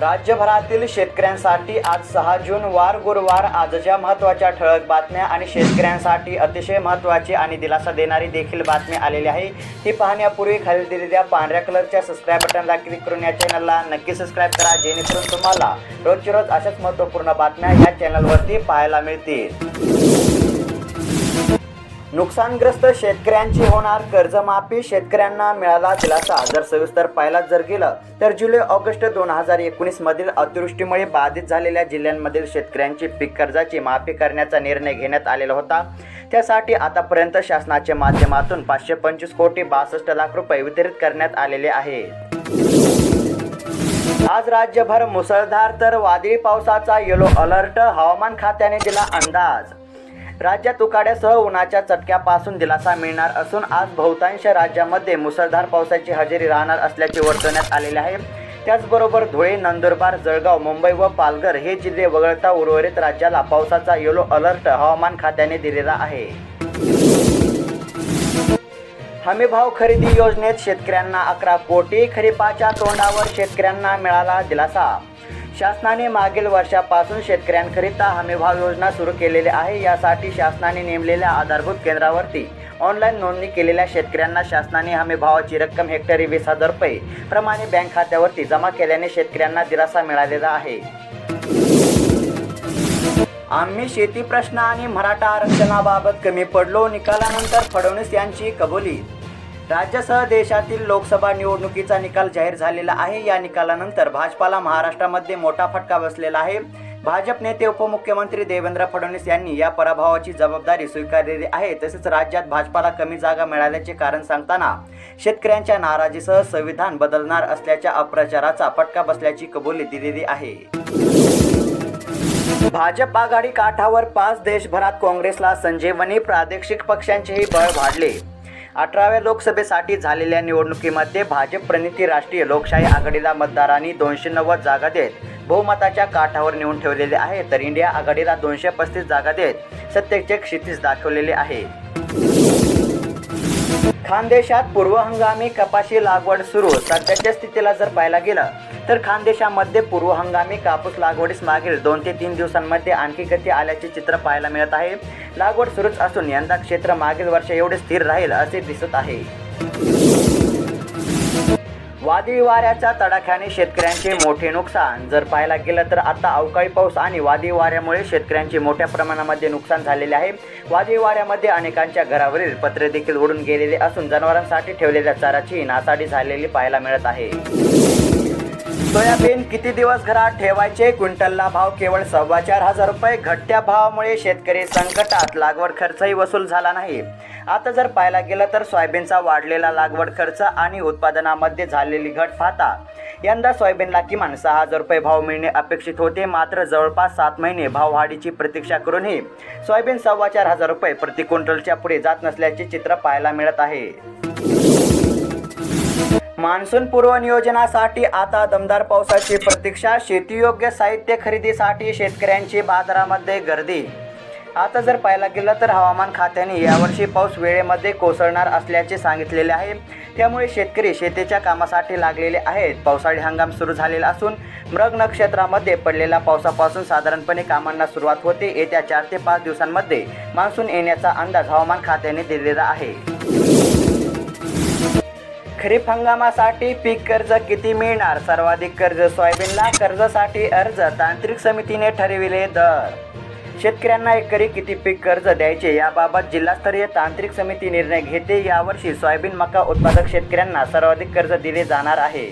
राज्यभरातील शेतकऱ्यांसाठी आज सहा जून वार गुरुवार आजच्या महत्त्वाच्या ठळक बातम्या आणि शेतकऱ्यांसाठी अतिशय महत्त्वाची आणि दिलासा देणारी देखील बातमी आलेली आहे. ती पाहण्यापूर्वी खाली दिलेल्या पांढऱ्या कलरच्या सबस्क्राईब बटनला क्लिक करून या चॅनलला नक्की सबस्क्राईब करा जेणेकरून तुम्हाला रोजची रोज अशाच महत्त्वपूर्ण बातम्या या चॅनलवरती पाहायला मिळतील. नुकसानग्रस्त शेतकऱ्यांची होणार कर्जमाफी. शेतकऱ्यांना मिळाला दिलासा. जर सविस्तर पाहिलाच जर गेलं तर जुलै ऑगस्ट दोन हजार एकोणीस मधील अतिवृष्टीमुळे बाधित झालेल्या जिल्ह्यांमधील शेतकऱ्यांची पीक कर्जाची माफी करण्याचा निर्णय घेण्यात आलेला होता. त्यासाठी आतापर्यंत शासनाच्या माध्यमातून पाचशे पंचवीस कोटी बासष्ट लाख रुपये वितरित करण्यात आलेले आहे. आज राज्यभर मुसळधार तर वादळी पावसाचा येलो अलर्ट. हवामान खात्याने दिला अंदाज. राज्यात उकाड्यासह उन्हाच्या चटक्यापासून दिलासा मिळणार असून आज बहुतांश राज्यामध्ये मुसळधार पावसाची हजेरी राहणार असल्याचे वर्तवण्यात आलेले आहे. त्याचबरोबर धुळे नंदुरबार जळगाव मुंबई व पालघर हे जिल्हे वगळता उर्वरित राज्याला पावसाचा येलो अलर्ट हवामान खात्याने दिलेला आहे. हमीभाव खरेदी योजनेत शेतकऱ्यांना अकरा कोटी खरीपाच्या तोंडावर शेतकऱ्यांना मिळाला दिलासा. शासनाने मागील वर्षापासून शेतकऱ्यांकरिता हमीभाव योजना सुरू केलेली आहे. यासाठी शासनाने नेमलेल्या आधारभूत केंद्रावरती ऑनलाईन नोंदणी केलेल्या शेतकऱ्यांना शासनाने हमीभावाची रक्कम हेक्टरी वीस हजार रुपये प्रमाणे बँक खात्यावरती जमा केल्याने शेतकऱ्यांना दिलासा मिळालेला आहे. आम्ही शेती प्रश्न आणि मराठा आरक्षणाबाबत कमी पडलो. निकालानंतर फडणवीस यांची कबुली. राज्यासह देशातील लोकसभा निवडणुकीचा निकाल जाहीर झालेला आहे. या निकालानंतर भाजपाला महाराष्ट्रामध्ये मोठा फटका बसलेला आहे. भाजप नेते उपमुख्यमंत्री देवेंद्र फडणवीस यांनी या पराभवाची जबाबदारी स्वीकारलेली आहे. तसेच राज्यात भाजपाला कमी जागा मिळाल्याचे कारण सांगताना शेतकऱ्यांच्या नाराजीसह संविधान बदलणार असल्याच्या अप्रचाराचा फटका बसल्याची कबुली दिलेली आहे. भाजप आघाडी काठावर पाच देशभरात काँग्रेसला संजीवनी प्रादेशिक पक्षांचेही बळ वाढले. अठराव्या लोकसभेसाठी झालेल्या निवडणुकीमध्ये भाजप प्रणिती राष्ट्रीय लोकशाही आघाडीला मतदारांनी दोनशे नव्वद जागा देत बहुमताच्या काठावर नेऊन ठेवलेले आहे. तर इंडिया आघाडीला दोनशे पस्तीस जागा देत सत्तेचे क्षितिज दाखवलेले आहे. खानदेशात पूर्व हंगामी कपाशी लागवड सुरू. सध्याच्या स्थितीला जर पाहायला गेलं तर खानदेशामध्ये पूर्व हंगामी कापूस लागवडीस मागील दोन ते तीन दिवसांमध्ये आणखी गती आल्याचे चित्र पाहायला मिळत आहे. लागवड सुरूच असून यंदा क्षेत्र मागील वर्ष एवढे स्थिर राहील असे दिसत आहे. वादळी वाऱ्याच्या तडाख्याने शेतकऱ्यांचे मोठे नुकसान. जर पाहायला गेलं तर आता अवकाळी पाऊस आणि वादळी वाऱ्यामुळे शेतकऱ्यांचे मोठ्या प्रमाणामध्ये नुकसान झालेले आहे. वादळी वाऱ्यामध्ये अनेकांच्या घरावरील पत्रे देखील उडून गेलेले असून जनावरांसाठी ठेवलेल्या चाराची नासाडी झालेली पाहायला मिळत आहे. सोयाबीन किती दिवस घरात ठेवायचे? क्विंटलला भाव केवळ सव्वा चार हजार रुपये. घटत्या भावामुळे शेतकरी संकटात लागवड खर्चही वसूल झाला नाही. आता जर पाहायला गेलं तर सोयाबीनचा वाढलेला लागवड खर्च आणि उत्पादनामध्ये झालेली घट पाहता यंदा सोयाबीनला किमान सहा हजार रुपये भाव मिळणे अपेक्षित होते. मात्र जवळपास सात महिने भाववाढीची प्रतीक्षा करूनही सोयाबीन सव्वा चार हजार रुपये प्रति क्विंटलच्या पुढे जात नसल्याचे चित्र पाहायला मिळत आहे. मान्सून पूर्व नियोजनासाठी आता दमदार पावसाची प्रतीक्षा. शेतीयोग्य साहित्य खरेदीसाठी शेतकऱ्यांची बाजारामध्ये गर्दी. आता जर पाहायला गेलं तर हवामान खात्याने यावर्षी पाऊस वेळेमध्ये कोसळणार असल्याचे सांगितलेले आहे. त्यामुळे शेतकरी शेतीच्या कामासाठी लागलेले आहेत. पावसाळी हंगाम सुरू झालेला असून मृग नक्षत्रामध्ये पडलेल्या पावसापासून साधारणपणे कामांना सुरुवात होते. येत्या चार ते पाच दिवसांमध्ये मान्सून येण्याचा अंदाज हवामान खात्याने दिलेला आहे. खरीप हंगामासाठी पीक कर्ज किती मिळणार? सर्वाधिक कर्ज सोयाबीनला कर्जासाठी अर्ज तांत्रिक समितीने ठरविले दर. शेतकऱ्यांना एकरी किती पीक कर्ज द्यायचे याबाबत जिल्हास्तरीय तांत्रिक समिती निर्णय घेते. यावर्षी सोयाबीन मका उत्पादक शेतकऱ्यांना सर्वाधिक कर्ज दिले जाणार आहे.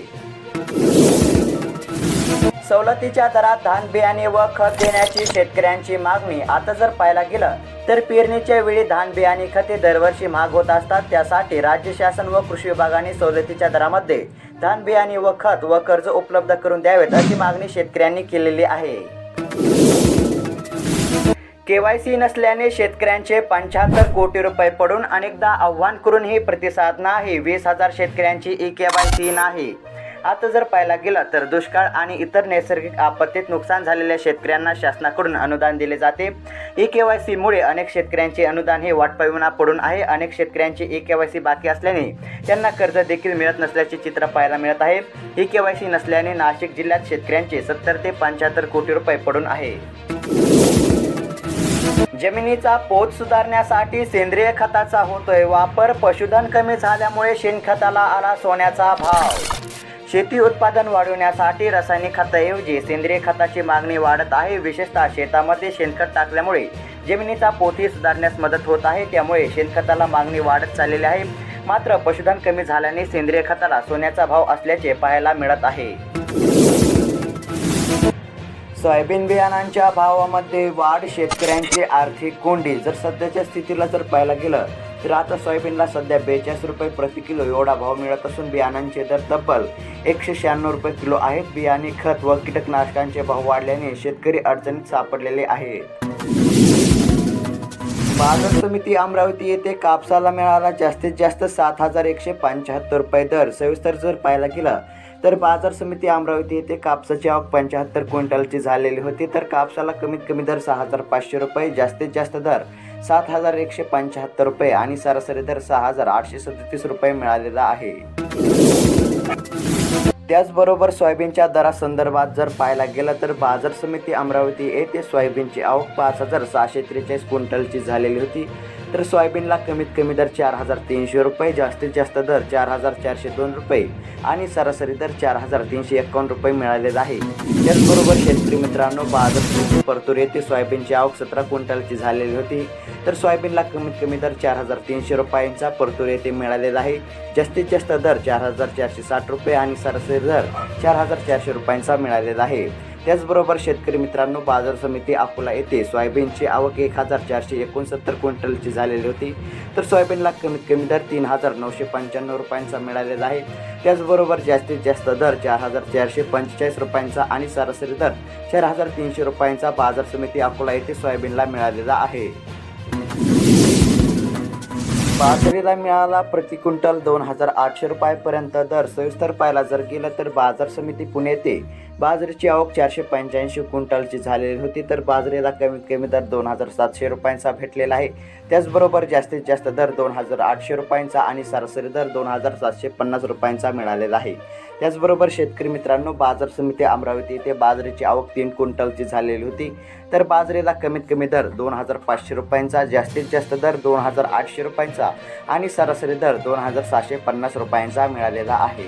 सवलतीच्या दरात धान बियाणे व खत देण्याची शेतकऱ्यांची मागणी. आता जर पाहायला गेलं तर पेरणीच्या वेळी धान बियाणे खते दरवर्षी महाग होत असतात. त्यासाठी राज्य शासन व कृषी विभागाने सवलतीच्या दरामध्ये धान बियाणे व खत व कर्ज उपलब्ध करून द्यावेत अशी मागणी शेतकऱ्यांनी केलेली आहे. केवायसी नसल्याने शेतकऱ्यांचे पंच्याहत्तर कोटी रुपये पडून अनेकदा आव्हान करूनही प्रतिसाद नाही. वीस हजार शेतकऱ्यांची ई केवायसी नाही. आता जर पाहायला गेलं तर दुष्काळ आणि इतर नैसर्गिक आपत्तीत नुकसान झालेल्या शेतकऱ्यांना शासनाकडून अनुदान दिले जाते. ई के वाय सीमुळे अनेक शेतकऱ्यांचे अनुदान हे वाटपाविना पडून आहे. अनेक शेतकऱ्यांचे ई के वाय सी बाकी असल्याने त्यांना कर्ज देखील मिळत नसल्याचे चित्र पाहायला मिळत आहे. ई के वाय सी नसल्याने नाशिक जिल्ह्यात शेतकऱ्यांचे सत्तर ते पंच्याहत्तर कोटी रुपये पडून आहे. जमिनीचा पोत सुधारण्यासाठी सेंद्रिय खताचा होतोय वापर. पशुधन कमी झाल्यामुळे शेणखताला आला सोन्याचा भाव. शेती उत्पादन वाढवण्यासाठी रासायनिक खताऐवजी सेंद्रिय खताची मागणी वाढत आहे. विशेषतः शेतामध्ये शेणखत टाकल्यामुळे जमिनीचा पोतही सुधारण्यास मदत होत आहे. त्यामुळे शेणखताला मागणी वाढत चाललेली आहे. मात्र पशुधन कमी झाल्याने सेंद्रिय खताला सोन्याचा भाव असल्याचे पाहायला मिळत आहे. सोयाबीन बियाणांच्या भावामध्ये वाढ शेतकऱ्यांची आर्थिक कोंडी. जर सध्याच्या स्थितीला जर पाहायला गेलं तर आता सोयाबीनला सध्या बेचाळीस रुपये प्रति किलो एवढा भाव मिळत असून बियाणांचे दर तब्बल एकशे शहाण्णव रुपये किलो आहेत. बियाणे खत व कीटकनाशकांचे भाव वाढल्याने शेतकरी अडचणीत सापडलेले आहेत. बाजार समिती अमरावती येथे कापसाला मिळाला जास्तीत जास्त सात हजार एकशे पंच्याहत्तर रुपये दर. सविस्तर जर पाहायला गेलं तर बाजार समिती अमरावती येथे कापसाची आवक पंच्याहत्तर क्विंटलची झालेली होती. तर कापसाला कमीत कमी दर सहा हजार पाचशे रुपये जास्तीत जास्त दर सात हजार एकशे पंच्याहत्तर रुपये आणि सरासरी दर सहा हजार आठशे सदतीस रुपये मिळालेला आहे. त्याचबरोबर सोयाबीनच्या दरासंदर्भात जर पाहायला गेलं तर बाजार समिती अमरावती येथे सोयाबीनची आवक पाच हजार सहाशे त्रेचाळीस क्विंटलची झालेली होती. तर सोयाबीनला कमीत कमी दर चार हजार तीनशे रुपये जास्तीत जास्त दर चार हजार चारशे दोन रुपये आणि सरासरी दर चार हजार तीनशे एकावन्न रुपये मिळालेला आहे. त्याचबरोबर शेतकरी मित्रांनो बाजार परतूर येथे सोयाबीनची आवक सतरा क्विंटलची झालेली होती. तर सोयाबीनला कमीत कमी दर चार हजार तीनशे रुपयांचा परतूर येथे मिळालेला आहे. जास्तीत जास्त दर चार हजार चारशे साठ रुपये आणि सरासरी दर चार हजार चारशे रुपयांचा मिळालेला आहे. त्याचबरोबर शेतकरी मित्रांनो बाजार समिती अकोला येथे सोयाबीनची आवक एक हजार चारशे एकोणसत्तर क्विंटलची झालेली होती. तर सोयाबीनला कमीत कमी दर तीन हजार नऊशे पंच्याण्णव रुपयांचा मिळालेला आहे. त्याचबरोबर जास्तीत जास्त दर चार हजार चारशे पंचेचाळीस रुपयांचा आणि सरासरी दर चार हजार तीनशे रुपयांचा बाजार समिती अकोला येथे सोयाबीनला मिळालेला आहे. बाजरीला मिळाला प्रति क्विंटल दोन हजार आठशे रुपयापर्यंत दर. सविस्तर पाहायला जर गेलं तर बाजार समिती पुणे येथे बाजरीची आवक चारशे पंच्याऐंशी क्विंटलची झालेली होती तर बाजरीला कमीत कमी दर दोन हजार सातशे रुपयांचा भेटलेला आहे. त्याचबरोबर जास्तीत जास्त दर दोन हजार आठशे रुपयांचा आणि सरासरी दर दोन हजार सातशे पन्नास रुपयांचा मिळालेला आहे. त्याचबरोबर शेतकरी मित्रांनो बाजार समिती अमरावती येथे बाजरीची आवक तीन क्विंटलची झालेली होती तर बाजरीला कमीत कमी दर दोन हजार पाचशे रुपयांचा जास्तीत जास्त दर दोन हजार आठशे रुपयांचा आणि सरासरी दर दोन हजार सहाशे पन्नास रुपयांचा मिळालेला आहे.